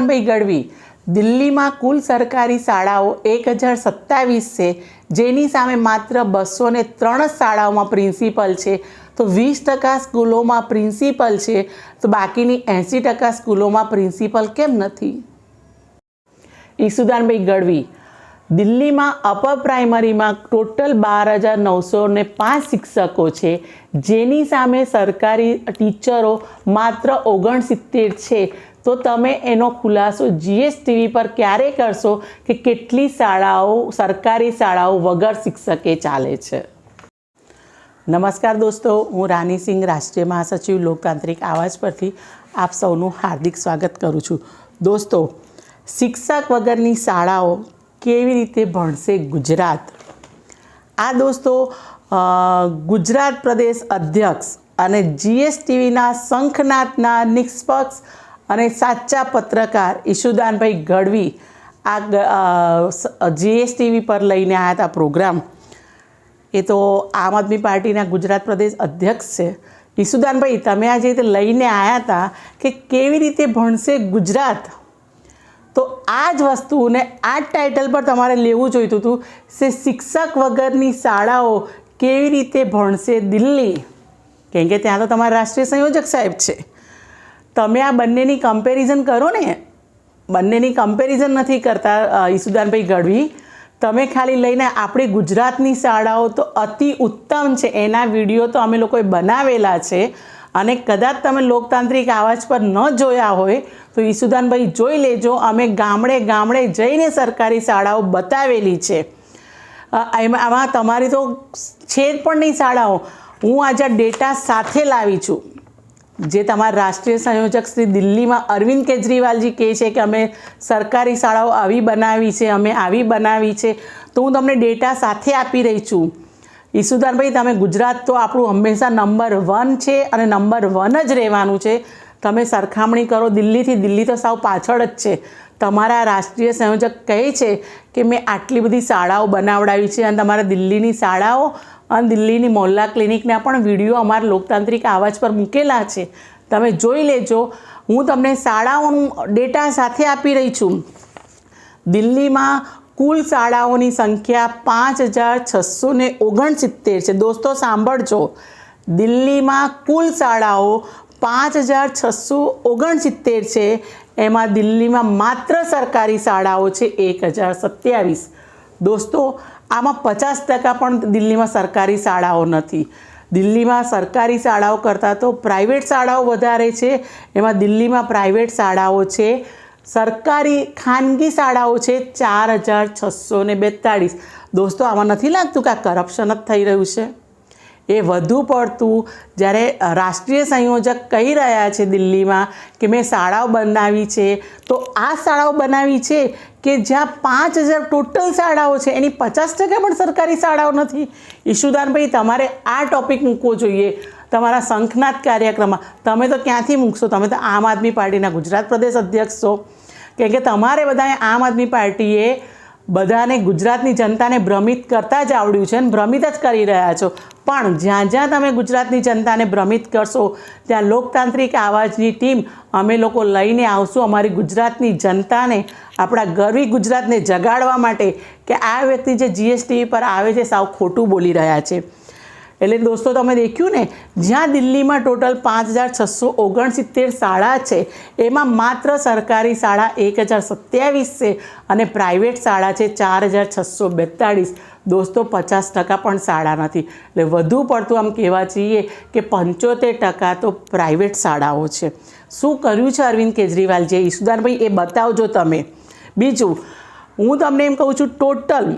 ભાઈ ગઢવી, દિલ્હીમાં કુલ સરકારી શાળાઓ એક હજાર સત્તાવીસ છે, જેની સામે માત્ર બસો ને ત્રણ શાળાઓમાં પ્રિન્સિપલ છે. તો વીસ ટકા સ્કૂલોમાં પ્રિન્સિપલ છે, તો બાકીની એંસી ટકા સ્કૂલોમાં પ્રિન્સિપલ કેમ નથી? ઈસુદાનભાઈ ગઢવી, દિલ્હીમાં અપર પ્રાઇમરીમાં ટોટલ બાર હજાર નવસો ને પાંચ શિક્ષકો છે, જેની સામે સરકારી ટીચરો માત્ર ઓગણસિત્તેર છે. તો તમે એનો ખુલાસો જીએસટીવી પર ક્યારે કરશો કે કેટલી શાળાઓ, સરકારી શાળાઓ વગર શિક્ષકે ચાલે છે? નમસ્કાર દોસ્તો, હું રાની સિંહ, રાષ્ટ્રીય મહાસચિવ, લોકતાંત્રિક આવાજ પરથી આપ સૌનું હાર્દિક સ્વાગત કરું છું. દોસ્તો, શિક્ષક વગરની શાળાઓ કેવી રીતે ભણશે ગુજરાત? આ દોસ્તો ગુજરાત પ્રદેશ અધ્યક્ષ અને જીએસટીવીના શંખનાથના નિષ્પક્ષ અને સાચા પત્રકાર ઈશુદાનભાઈ ગઢવી આ જીએસટીવી પર લઈને આવ્યા હતા પ્રોગ્રામ. એ તો આમ આદમી પાર્ટીના ગુજરાત પ્રદેશ અધ્યક્ષ છે. ઈશુદાનભાઈ, તમે આજે રીતે લઈને આવ્યા હતા કે કેવી રીતે ભણશે ગુજરાત? તો આ જ વસ્તુને આ જ ટાઇટલ પર તમારે લેવું જોઈતું હતું કે શિક્ષક વગરની શાળાઓ કેવી રીતે ભણશે દિલ્હી? કેમ કે ત્યાં તો તમારા રાષ્ટ્રીય સંયોજક સાહેબ છે. તમે આ બંનેની કમ્પેરિઝન કરો ને, બંનેની કમ્પેરિઝન નથી કરતા ઈસુદાનભાઈ ગઢવી. તમે ખાલી લઈને આપણી ગુજરાતની શાળાઓ તો અતિ ઉત્તમ છે. એના વીડિયો તો અમે લોકોએ બનાવેલા છે. અને કદાચ તમે લોકતાંત્રિક આવાજ પર ન જોયા હોય, તો ઈસુદાનભાઈ જોઈ લેજો. અમે ગામડે ગામડે જઈને સરકારી શાળાઓ બતાવેલી છે. એમાં, આમાં તમારી તો છે જ પણ નહીં શાળાઓ. હું આજે ડેટા સાથે લાવી છું. જે તમારા રાષ્ટ્રીય સંયોજક શ્રી દિલ્હીમાં અરવિંદ કેજરીવાલજી કહે છે કે અમે સરકારી શાળાઓ આવી બનાવી છે, અમે આવી બનાવી છે. તો હું તમને ડેટા સાથે આપી રહી છું. ઈસુદાનભાઈ, તમે ગુજરાત તો આપણું હંમેશા નંબર વન છે અને નંબર વન જ રહેવાનું છે. તમે સરખામણી કરો, દિલ્હીથી દિલ્હી તો સાવ પાછળ જ છે. તમારા રાષ્ટ્રીય સંયોજક કહે છે કે મેં આટલી બધી શાળાઓ બનાવડાવી છે અને તમારા દિલ્હીની શાળાઓ અને દિલ્હીની મોહલ્લા ક્લિનિકના પણ વીડિયો અમારા લોકતાંત્રિક આવાજ પર મૂકેલા છે. તમે જોઈ લેજો. હું તમને શાળાઓનું ડેટા સાથે આપી રહી છું. દિલ્હીમાં કુલ શાળાઓની સંખ્યા પાંચ હજાર છસો ને ઓગણસિત્તેર છે. દોસ્તો, સાંભળજો. દિલ્હીમાં કુલ શાળાઓ પાંચ હજાર છસો ઓગણસિત્તેર છે. એમાં દિલ્હીમાં માત્ર સરકારી શાળાઓ છે એક હજાર સત્યાવીસ. દોસ્તો આમાં પચાસ ટકા પણ દિલ્હીમાં સરકારી શાળાઓ નથી. દિલ્હીમાં સરકારી શાળાઓ કરતાં તો પ્રાઇવેટ શાળાઓ વધારે છે. એમાં દિલ્હીમાં પ્રાઇવેટ શાળાઓ છે. સરકારી ખાનગી શાળાઓ છે ચાર હજાર છસો ને બેતાળીસ. દોસ્તો, આમાં નથી લાગતું કે આ કરપ્શન જ થઈ રહ્યું છે? એ વધુ પડતું જ્યારે રાષ્ટ્રીય સંયોજક કહી રહ્યા છે દિલ્હીમાં કે મેં શાળાઓ બનાવી છે, તો આ શાળાઓ બનાવી છે કે જ્યાં પાંચ હજાર ટોટલ શાળાઓ છે, એની પચાસ ટકા પણ સરકારી શાળાઓ નથી? ઈશુદાનભાઈ, તમારે આ ટોપિક મૂકવો જોઈએ. તમારા શંખનાથ કાર્યક્રમમાં. તમે તો ક્યાંથી મૂકશો? તમે તો આમ આદમી પાર્ટીના ગુજરાત પ્રદેશ અધ્યક્ષ છો. કેમ કે તમારે બધાએ આમ આદમી પાર્ટીએ બધાને ગુજરાતની જનતાને ભ્રમિત કરતાં જ આવડ્યું છે અને ભ્રમિત જ કરી રહ્યા છો. પણ જ્યાં જ્યાં તમે ગુજરાતની જનતાને ભ્રમિત કરશો, ત્યાં લોકતાંત્રિક આવાજની ટીમ અમે લોકો લઈને આવશું. અમારી ગુજરાતની જનતાને, આપણા ગરવી ગુજરાતને જગાડવા માટે કે આ વ્યક્તિ જે જીએસટી પર આવે છે, સાવ ખોટું બોલી રહ્યા છે. એટલે દોસ્તો, તમે દેખ્યું ને, જ્યાં દિલ્હીમાં ટોટલ પાંચ હજાર છસો ઓગણસિત્તેર શાળા છે, એમાં માત્ર સરકારી શાળા એક હજાર સત્યાવીસ છે અને પ્રાઇવેટ શાળા છે ચાર હજાર છસો બેતાળીસ. દોસ્તો, પચાસ ટકા પણ શાળા નથી. એટલે વધુ પડતું આમ કહેવા જઈએ કે પંચોતેર ટકા તો પ્રાઇવેટ શાળાઓ છે. શું કર્યું છે અરવિંદ કેજરીવાલજીએ ઈશુદાનભાઈ એ બતાવજો તમે. બીજું, હું તમને એમ કહું છું, ટોટલ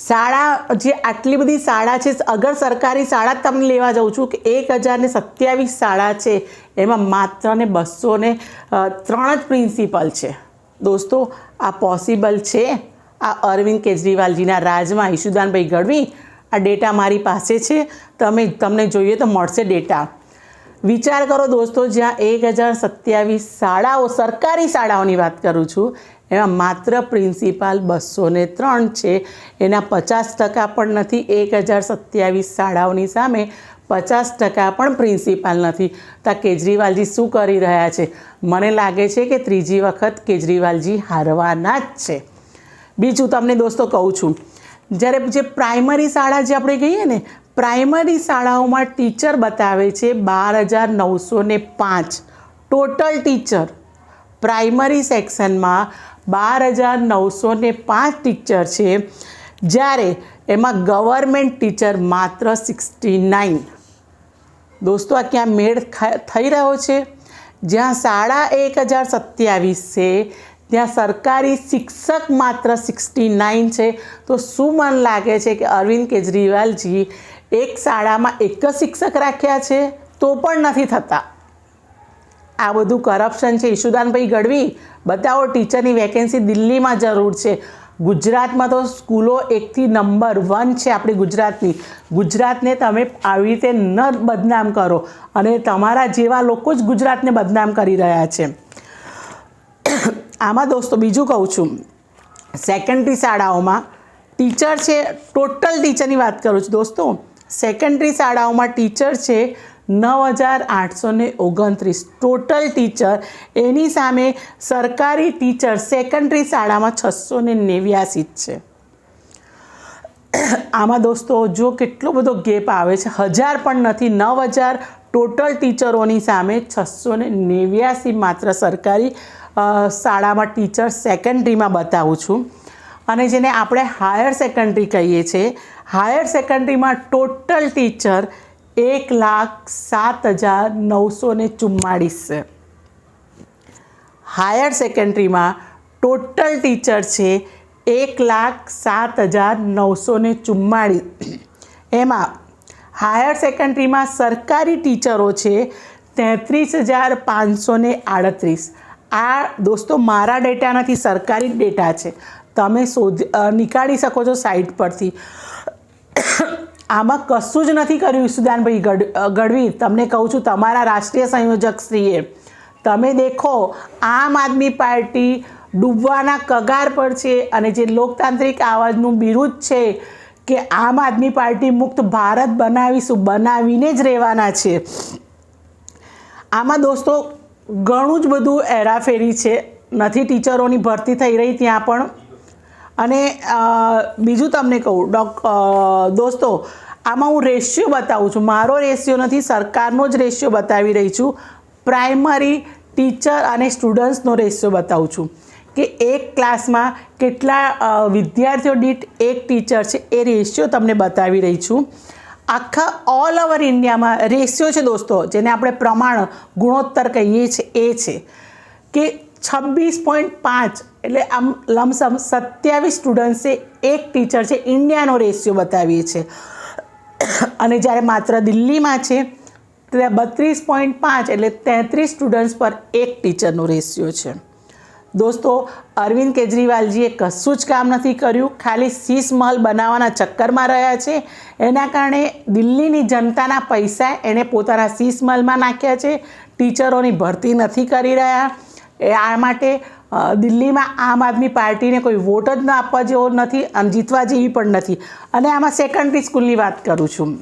શાળા, જે આટલી બધી શાળા છે, અગર સરકારી શાળા તમને લેવા જાઉં છું કે એક હજાર ને સત્યાવીસ શાળા છે, એમાં માત્ર ને બસો ને ત્રણ જ પ્રિન્સિપલ છે. દોસ્તો, આ પોસિબલ છે? આ અરવિંદ કેજરીવાલજીના રાજમાં ઈશુદાનભાઈ ગઢવી, આ ડેટા મારી પાસે છે, તમે, તમને જોઈએ તો મળશે ડેટા. વિચાર કરો દોસ્તો, જ્યાં એક હજાર સત્યાવીસ શાળાઓ, સરકારી શાળાઓની વાત કરું છું એમાં માત્ર પ્રિન્સિપાલ બસો ને ત્રણ છે. એના પચાસ ટકા પણ નથી. એક હજાર સત્યાવીસ શાળાઓની સામે પચાસ ટકા પણ પ્રિન્સિપાલ નથી. તો કેજરીવાલજી શું કરી રહ્યા છે? મને લાગે છે કે ત્રીજી વખત કેજરીવાલજી હારવાના જ છે. બીજું તમને દોસ્તો કહું છું. જ્યારે જે પ્રાઇમરી શાળા જે આપણે કહીએ ને, પ્રાઇમરી શાળાઓમાં ટીચર બતાવે છે બાર હજાર નવસો પાંચ. ટોટલ ટીચર પ્રાઇમરી સેક્શનમાં બાર હજાર નવસો ને પાંચ ટીચર છે. જ્યારે એમાં ગવર્મેન્ટ ટીચર માત્ર સિક્સટી નાઇન દોસ્તો, આ ક્યાં મેળ થઈ રહ્યો છે? જ્યાં સાડા એક હજાર સત્યાવીસ છે, ત્યાં સરકારી શિક્ષક માત્ર સિક્સટી નાઇન છે. તો શું મન લાગે છે કે અરવિંદ કેજરીવાલજી એક શાળામાં એક જ શિક્ષક રાખ્યા છે? તો પણ નથી થતા. આ બધું કરપ્શન છે. ઈશુદાનભાઈ ગઢવી, બતાવો ટીચરની વેકેન્સી દિલ્હીમાં જરૂર છે. ગુજરાતમાં તો સ્કૂલો એકથી નંબર વન છે આપણી ગુજરાતની. ગુજરાતને તમે આવી રીતે ન બદનામ કરો અને તમારા જેવા લોકો જ ગુજરાતને બદનામ કરી રહ્યા છે. આમાં દોસ્તો બીજું કહું છું. સેકન્ડરી શાળાઓમાં ટીચર છે ટોટલ ટીચરની વાત કરું છું. દોસ્તો સેકન્ડરી શાળાઓમાં ટીચર છે નવ હજાર આઠસો ઓગણત્રીસ. ટોટલ ટીચર એની સામે સરકારી ટીચર સેકન્ડરી શાળામાં છસો ને નેવ્યાસી જ છે. આમાં દોસ્તો જો કેટલો બધો ગેપ આવે છે, હજાર પણ નથી નવ હજાર ટોટલ ટીચરોની સામે છસો ને નેવ્યાસી માત્ર સરકારી શાળામાં ટીચર સેકન્ડરીમાં બતાવું છું. અને જેને આપણે હાયર સેકન્ડરી કહીએ છીએ હાયર સેકન્ડરીમાં ટોટલ ટીચર એક લાખ સાત હજાર નવસો ને ચુમ્માળીસ. છે હાયર સેકન્ડરીમાં ટોટલ ટીચર છે એક લાખ સાત હજાર નવસો ને ચુમ્માળીસ. એમાં હાયર સેકન્ડરીમાં સરકારી ટીચરો છે તેત્રીસ હજાર પાંચસો ને આડત્રીસ. આ દોસ્તો મારા ડેટા નથી, સરકારી ડેટા છે. તમે શોધ નીકાળી શકો છો સાઇટ પરથી. આમાં કશું જ નથી કર્યું અ, ગઢવી. તમને કહું છું તમારા રાષ્ટ્રીય સંયોજક શ્રીએ. તમે દેખો આમ આદમી પાર્ટી ડૂબવાના કગાર પર છે અને જે લોકતાંત્રિક આવાજનું બિરુદ છે કે આમ આદમી પાર્ટી મુક્ત ભારત બનાવીશું બનાવીને જ રહેવાના છે. આમાં દોસ્તો ઘણું જ બધું હેરાફેરી છે. નથી ટીચરોની ભરતી થઈ રહી ત્યાં પણ. અને બીજું તમને કહું, ડોક દોસ્તો, આમાં હું રેશિયો બતાવું છું. મારો રેશિયો નથી, સરકારનો જ રેશિયો બતાવી રહી છું. પ્રાઇમરી ટીચર અને સ્ટુડન્ટ્સનો રેશિયો બતાવું છું. કે એક ક્લાસમાં કેટલા વિદ્યાર્થીઓ દીઠ એક ટીચર છે, એ રેશિયો તમને બતાવી રહી છું. આખા ઓલ ઓવર ઇન્ડિયામાં રેશિયો છે દોસ્તો, જેને આપણે પ્રમાણ, ગુણોત્તર કહીએ છીએ એ છે. કે છવ્વીસ પોઈન્ટ પાંચ એટલે આમ લમસમ સત્યાવીસ સ્ટુડન્ટ્સે એક ટીચર છે. ઇન્ડિયાનો રેશિયો બતાવીએ છીએ. અને જ્યારે માત્ર દિલ્હીમાં છે ત્યાં બત્રીસ પોઈન્ટ પાંચ એટલે તેત્રીસ સ્ટુડન્ટ્સ પર એક ટીચરનો રેશિયો છે. દોસ્તો, અરવિંદ કેજરીવાલજીએ કશું જ કામ નથી કર્યું. ખાલી શીશ મહલ બનાવવાના ચક્કરમાં રહ્યા છે. એના કારણે દિલ્હીની જનતાના પૈસા એણે પોતાના શીશ મહલમાં નાખ્યા છે. ટીચરોની ભરતી નથી કરી રહ્યા. એ આ માટે દિલ્હીમાં આમ આદમી પાર્ટીને કોઈ વોટ જ ન આપવા જેવો નથી અને જીતવા જેવી પણ નથી. અને આમાં સેકન્ડરી સ્કૂલની વાત કરું છું.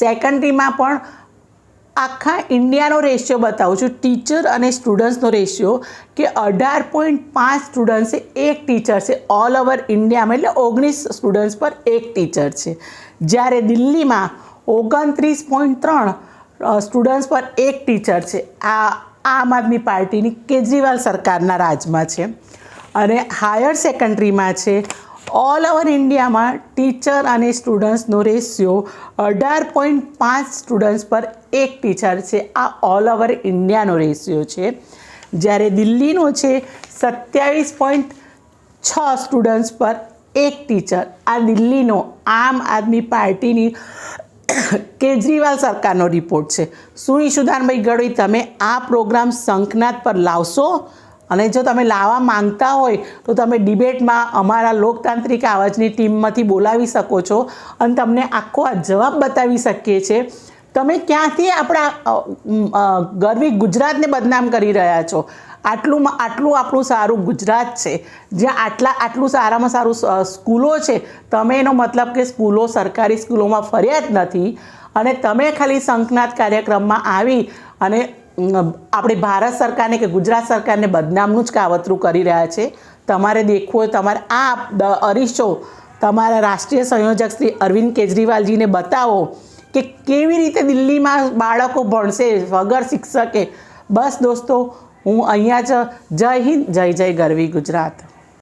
સેકન્ડરીમાં પણ આખા ઇન્ડિયાનો રેશિયો બતાવું છું. ટીચર અને સ્ટુડન્ટ્સનો રેશિયો કે અઢાર પોઈન્ટ પાંચ સ્ટુડન્ટ્સે એક ટીચર છે. ઓલ ઓવર ઇન્ડિયામાં એટલે ઓગણીસ સ્ટુડન્ટ્સ પર એક ટીચર છે. જ્યારે દિલ્હીમાં ઓગણત્રીસ પોઈન્ટ ત્રણ સ્ટુડન્ટ્સ પર એક ટીચર છે. આ આમ આદમી પાર્ટીની કેજરીવાલ સરકારના રાજમાં છે અને હાયર સેકન્ડરીમાં છે. ઓલ ઓવર ઇન્ડિયામાં ટીચર અને સ્ટુડન્ટ્સનો રેશિયો અઢાર પોઈન્ટ પાંચ સ્ટુડન્ટ્સ પર એક ટીચર છે. આ ઓલ ઓવર ઇન્ડિયાનો રેશિયો છે. જ્યારે દિલ્હીનો છે, સત્યાવીસ પોઈન્ટ છ સ્ટુડન્ટ્સ પર એક ટીચર આ દિલ્હીનો આમ આદમી પાર્ટીની કેજરીવાલ સરકારનો રિપોર્ટ છે. શું ઈશુદાનભાઈ ગઢવી, તમે આ પ્રોગ્રામ શંખનાથ પર લાવશો? અને જો તમે લાવવા માંગતા હોય, તો તમે ડિબેટમાં અમારા લોકતાંત્રિક આવાજની ટીમમાંથી બોલાવી શકો છો અને તમને આખો આ જવાબ બતાવી શકીએ છીએ. તમે ક્યાંથી આપણા ગરવી ગુજરાતને બદનામ કરી રહ્યા છો? આટલું આટલું આપણું સારું ગુજરાત છે. જ્યાં આટલા, આટલું સારામાં સારું સ્કૂલો છે, તમે એનો મતલબ કે સ્કૂલો, સરકારી સ્કૂલોમાં ફર્યા જ નથી અને તમે ખાલી શંખનાદ કાર્યક્રમમાં આવી અને આપણે ભારત સરકારને કે ગુજરાત સરકારને બદનામનું જ કાવતરું કરી રહ્યા છે. તમારે દેખવું હોય, તમારે આ અરીસો તમારા રાષ્ટ્રીય સંયોજક શ્રી અરવિંદ કેજરીવાલજીને બતાવો કે કેવી રીતે દિલ્હીમાં બાળકો ભણશે, વગર શિક્ષકે. બસ દોસ્તો હું અહીંયા જ જય હિન્દ જય જય ગરવી ગુજરાત.